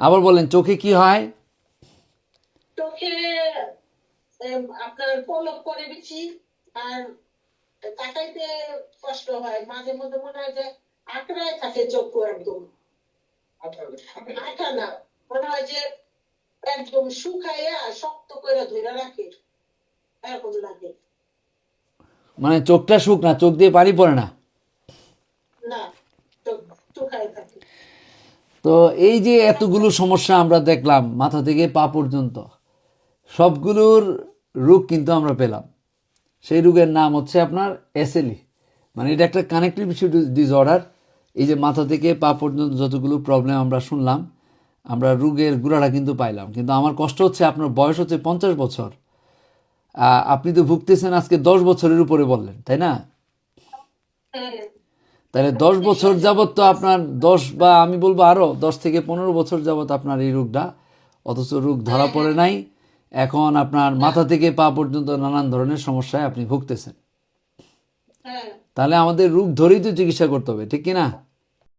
আবার বলেন চোখে কি হয়? চোখে আপনার পলক বেশি আর তাকাইতে কষ্ট হয়। মাঝে মধ্যে মনে হয় যে আঁকড়ায় থাকে চক্ষু একদম। আঠা না মনে হয় যে একদম শুকাইয়া শক্ত করে ধরে রাখে। এরকম লাগে। মানে চোখটা শুকনা চোখ দিয়ে পানি পড়ে না? না চোখ শুকায় থাকে। তো এই যে এতগুলো সমস্যা আমরা দেখলাম মাথা থেকে পা পর্যন্ত, সবগুলোর রোগ কিন্তু আমরা পেলাম। সেই রোগের নাম হচ্ছে আপনার এসএলই মানে এটা একটা কানেক্টিভ ডিসঅর্ডার এই যে মাথা থেকে পা পর্যন্ত যতগুলো প্রবলেম আমরা শুনলাম, আমরা রোগের গুড়াটা কিন্তু পাইলাম। কিন্তু আমার কষ্ট হচ্ছে আপনার বয়স হচ্ছে পঞ্চাশ বছর। আপনি তো ভুগতেছেন আজকে দশ বছরের উপরে বললেন, তাই না? হ্যাঁ। তাহলে দশ বছর যাবত তো আপনার দশ বা আমি বলব আরও দশ থেকে পনেরো বছর যাবত আপনার এই রোগটা অথচ রোগ ধরা পড়ে নাই। এখন আপনার মাথা থেকে পা পর্যন্ত নানান ধরনের সমস্যায় আপনি ভুগতেছেন। হ্যাঁ। তাহলে আমাদের রোগ ধরেই তো চিকিৎসা করতে হবে ঠিক কি না?